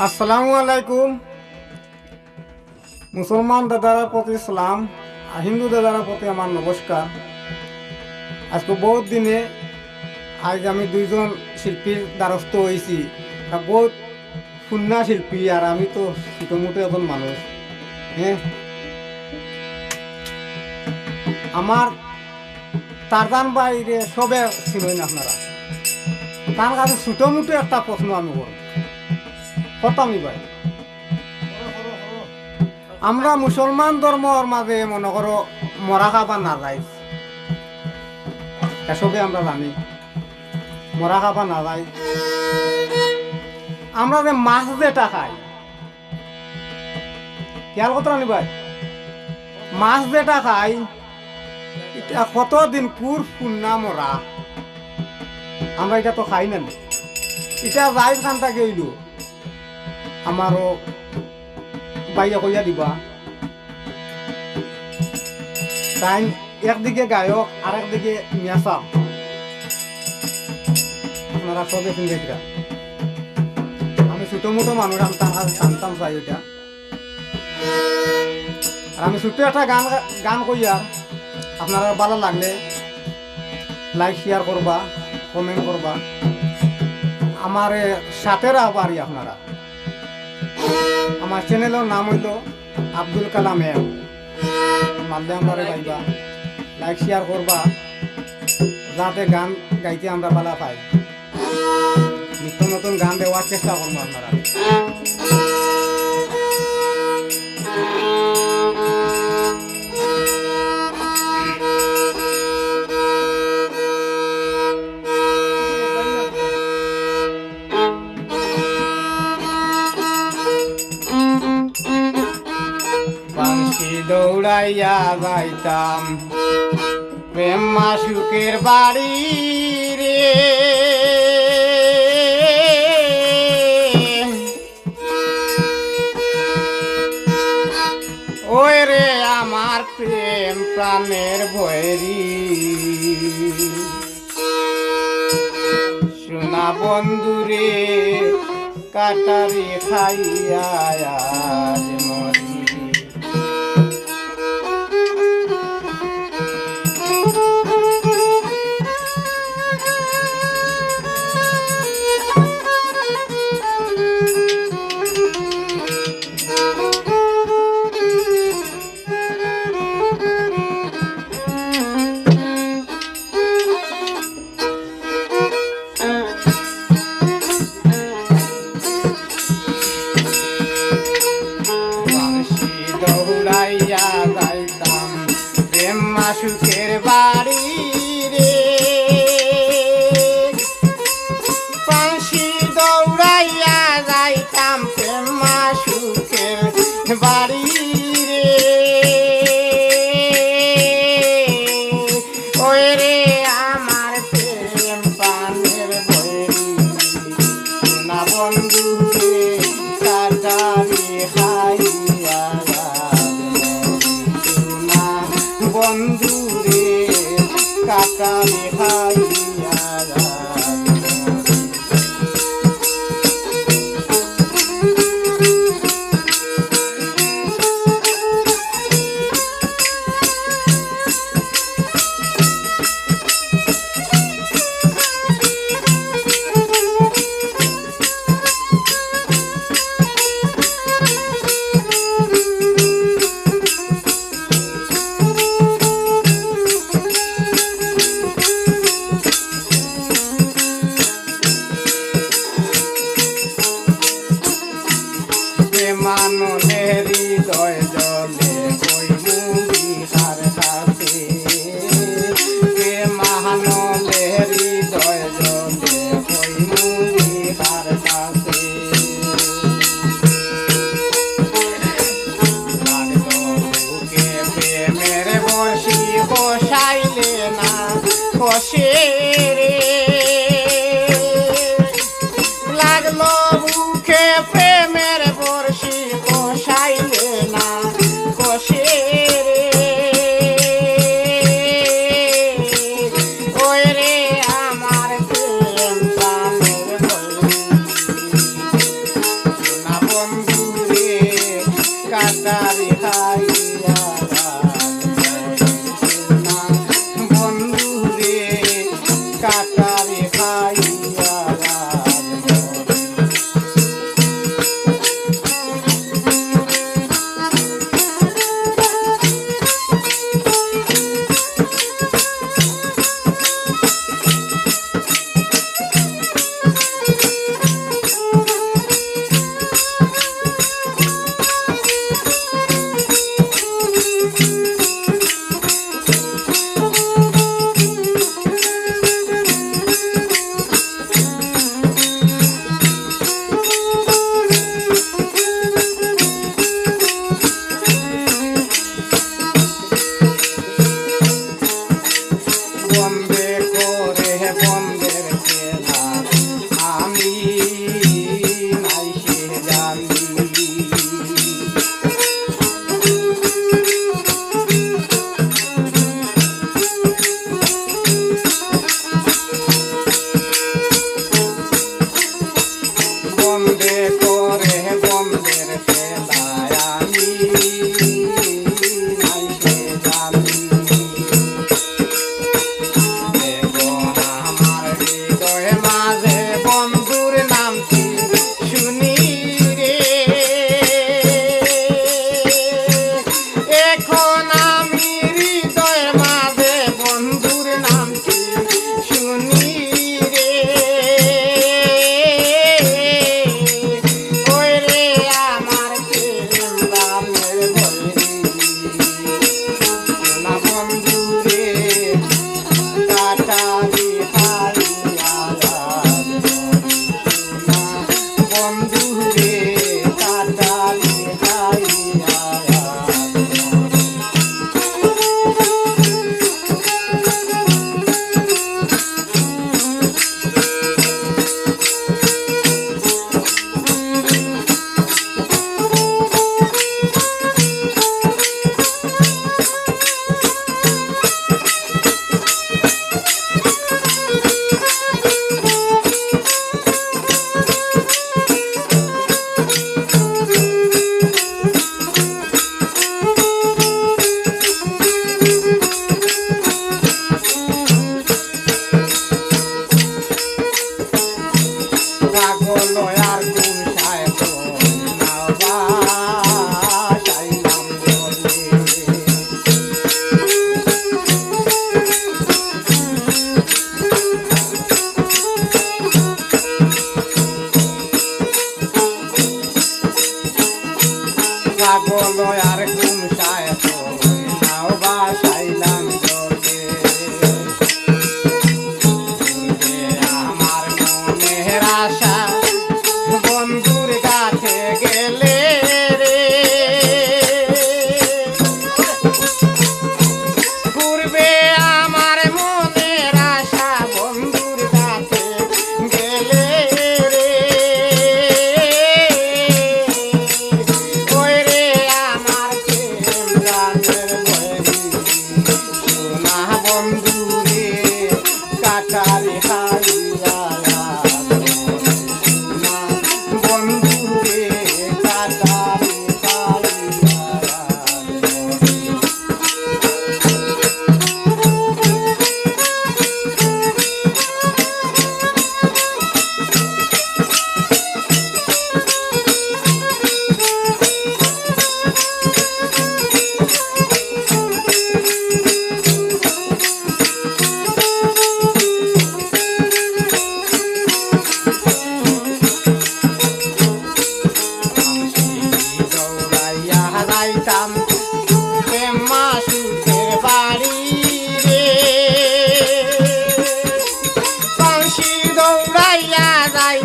আসসালামু আলাইকুম। মুসলমান দাদার প্রতি সালাম আর হিন্দু দাদার প্রতি আমার নমস্কার। আজকে বহুত দিনে আজ আমি দুইজন শিল্পীর দ্বারস্থ হয়েছি বহুত সুন্না শিল্পী আর আমি তো ছোটোমোটো এখন মানুষ। হ্যাঁ আমার তারদান বাইরে সবে ছিলেন আপনারা। তার কাছে ছোটোমোটো একটা প্রশ্ন আমি করব। কতামি ভাই আমরা মুসলমান ধর্মর মাঝে মনে করো মরা খাবার না যাই এসবে আমরা জানি, মরা খাবার না যাই আমরা যে মাছ যেটা খাই, খেয়াল কথা নি ভাই? মাছ যেটা খাই, এটা কতদিন পুর পুন্না মরা? আমরা এটা তো খাই না এটা যাই খানটা গেইলো। আমারও বাইয়া কইয়া দিবা। তাই একদিকে গায়ক আর একদিকে মিয়াসা আপনারা সবে শুনবেছিরা আমি ছোট মোটো মানুষ আমি তার জানতাম চাই ওইটা আর আমি ছোট্ট একটা গান গান কইয়া আপনারা ভালো লাগলে লাইক শেয়ার করবা কমেন্ট করবা। আমার সাথে রাখবারি আপনারা। আমার চ্যানেলের নাম হইল আব্দুল কালাম এম। আমরা গাইবা। লাইক শেয়ার করবা। যাতে গান গাইতে আমরা ভালো পাই। নিত্য নতুন গান দেওয়ার চেষ্টা করব আপনারা। দৌড়াইয়া যাইতাম। প্রেম মাসুকের বাড়ি রে। ওই রে আমার প্রেম প্রাণের ভৈরি সোনা বন্ধুরে, কাটারে খাইয়া প্রেম বাড়ি।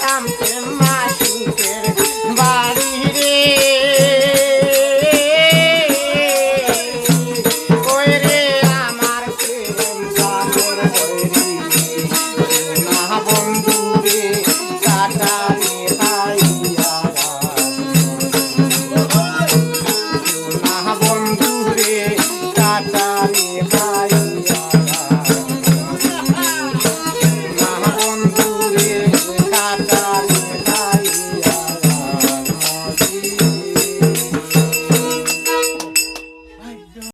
I'm